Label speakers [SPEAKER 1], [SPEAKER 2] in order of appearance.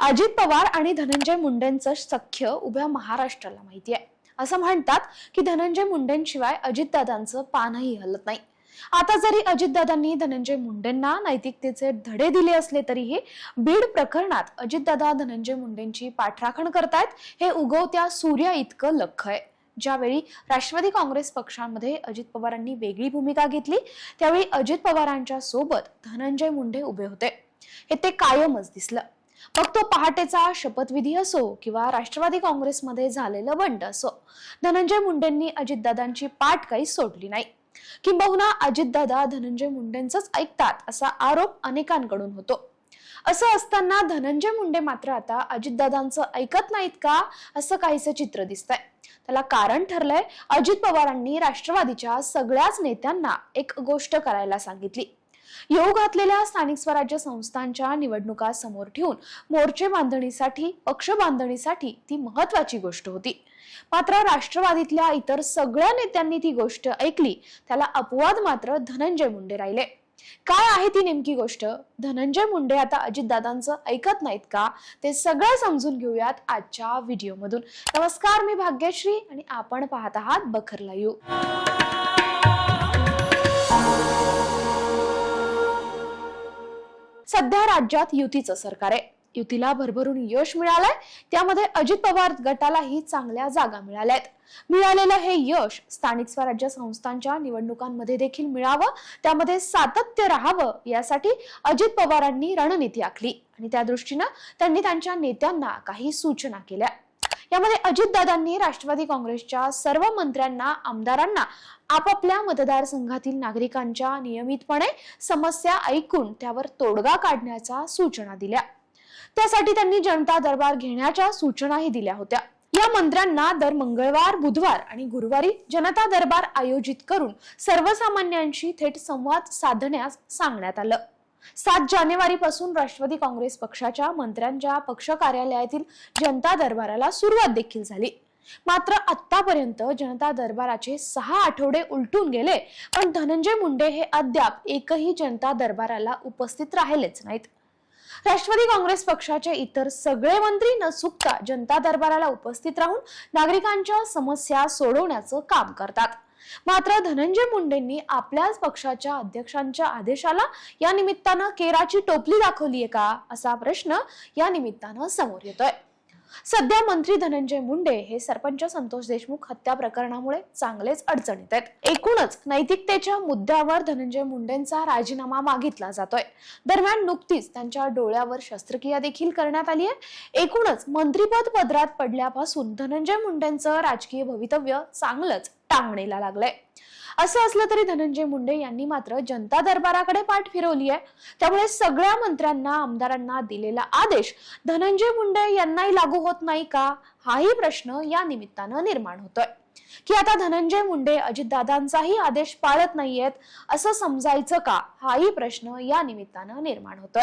[SPEAKER 1] अजित पवार आणि धनंजय मुंडेंचं सख्य उभ्या महाराष्ट्राला माहिती आहे. असं म्हणतात की धनंजय मुंडेंशिवाय अजितदादांचं पानही हलत नाही. आता जरी अजितदादांनी धनंजय मुंडेंना नैतिकतेचे धडे दिले असले तरीही बीड प्रकरणात अजितदादा धनंजय मुंडेंची पाठराखण करतायत हे उगवत्या सूर्या इतकं लख आहे. ज्यावेळी राष्ट्रवादी काँग्रेस पक्षामध्ये अजित पवारांनी वेगळी भूमिका घेतली त्यावेळी अजित पवारांच्या सोबत धनंजय मुंडे उभे होते. हे ते कायमच दिसलं. मग तो पहाटेचा शपथविधी असो किंवा राष्ट्रवादी काँग्रेसमध्ये झालेलं बंड असो धनंजय मुंडेंनी अजितदादांची पाठ काही सोडली नाही. किंबहुना अजितदादा धनंजय मुंडेंचंच ऐकतात असा आरोप अनेकांकडून होतो. असं असताना धनंजय मुंडे मात्र आता अजितदादांचं ऐकत नाहीत का असं काहीसं चित्र दिसतंय. त्याला कारण ठरलंय अजित पवारांनी राष्ट्रवादीच्या सगळ्याच नेत्यांना एक गोष्ट करायला सांगितली. येऊ घातलेल्या स्थानिक स्वराज्य संस्थांच्या निवडणुका समोर ठेवून मोर्चे बांधणीसाठी पक्ष बांधणीसाठी ती महत्वाची गोष्ट होती. मात्र राष्ट्रवादीतल्या इतर सगळ्या नेत्यांनी ती गोष्ट ऐकली त्याला अपवाद मात्र धनंजय मुंडे राहिले. काय आहे ती नेमकी गोष्ट? धनंजय मुंडे आता अजितदादांचं ऐकत नाहीत का? ते सगळं समजून घेऊयात आजच्या व्हिडिओमधून. नमस्कार मी भाग्यश्री आणि आपण पाहत आहात बखरला लाईव्ह सध्या राज्यात युतीचं सरकार आहे. युतीला भरभरून यश मिळालंय. त्यामध्ये अजित पवार गटालाही चांगल्या जागा मिळाल्या आहेत मिळालेलं हे यश स्थानिक स्वराज्य संस्थांच्या निवडणुकांमध्ये देखील मिळावं त्यामध्ये सातत्य राहावं यासाठी अजित पवारांनी रणनीती आखली. आणि त्या दृष्टीनं त्यांनी त्यांच्या नेत्यांना काही सूचना केल्या. यामध्ये अजितदादांनी राष्ट्रवादी काँग्रेसच्या सर्व मंत्र्यांना आमदारांना आपापल्या मतदारसंघातील नागरिकांच्या नियमितपणे समस्या ऐकून त्यावर तोडगा काढण्याच्या सूचना दिल्या. त्यासाठी त्यांनी जनता दरबार घेण्याच्या सूचनाही दिल्या होत्या. या मंत्र्यांना दर मंगळवार बुधवार आणि गुरुवारी जनता दरबार आयोजित करून सर्वसामान्यांशी थेट संवाद साधण्यास सांगण्यात आलं. सात जानेवारी पासून राष्ट्रवादी काँग्रेस पक्षाच्या मंत्र्यांच्या पक्ष कार्यालयातील जनता दरबाराला सुरुवात देखील झाली. मात्र आतापर्यंत जनता दरबाराचे सहा आठवडे उलटून गेले पण धनंजय मुंडे हे अद्याप एकही जनता दरबाराला उपस्थित राहिलेच नाहीत. राष्ट्रवादी काँग्रेस पक्षाचे इतर सगळे मंत्री न चुकता जनता दरबाराला उपस्थित राहून नागरिकांच्या समस्या सोडवण्याचं काम करतात. मात्र धनंजय मुंडेंनी आपल्याच पक्षाच्या अध्यक्षांच्या आदेशाला या निमित्तानं केराची टोपली दाखवलीये का असा प्रश्न या निमित्तानं समोर येतोय. सध्या मंत्री धनंजय मुंडे हे सरपंच संतोष देशमुख हत्या प्रकरणामुळे चांगलेच अडचणीत आहेत. एकूणच नैतिकतेच्या मुद्द्यावर धनंजय मुंडेंचा राजीनामा मागितला जातोय. दरम्यान नुकतीच त्यांच्या डोळ्यावर शस्त्रक्रिया देखील करण्यात आली आहे. एकूणच मंत्रीपद पदरात पडल्यापासून धनंजय मुंडेंचं राजकीय भवितव्य चांगलंच टांगणीला लागलंय. असं असलं तरी धनंजय मुंडे यांनी मात्र जनता दरबाराकडे पाठ फिरवली आहे त्यामुळे सगळ्या मंत्र्यांना आमदारांना दिलेला आदेश धनंजय मुंडे यांनाही लागू होत नाही का? हाही प्रश्न या निमित्तानं निर्माण होतोय. की आता धनंजय मुंडे अजितदादांचाही आदेश पाळत नाहीयेत असं समजायचं का? हाही प्रश्न या निमित्तानं निर्माण होतोय.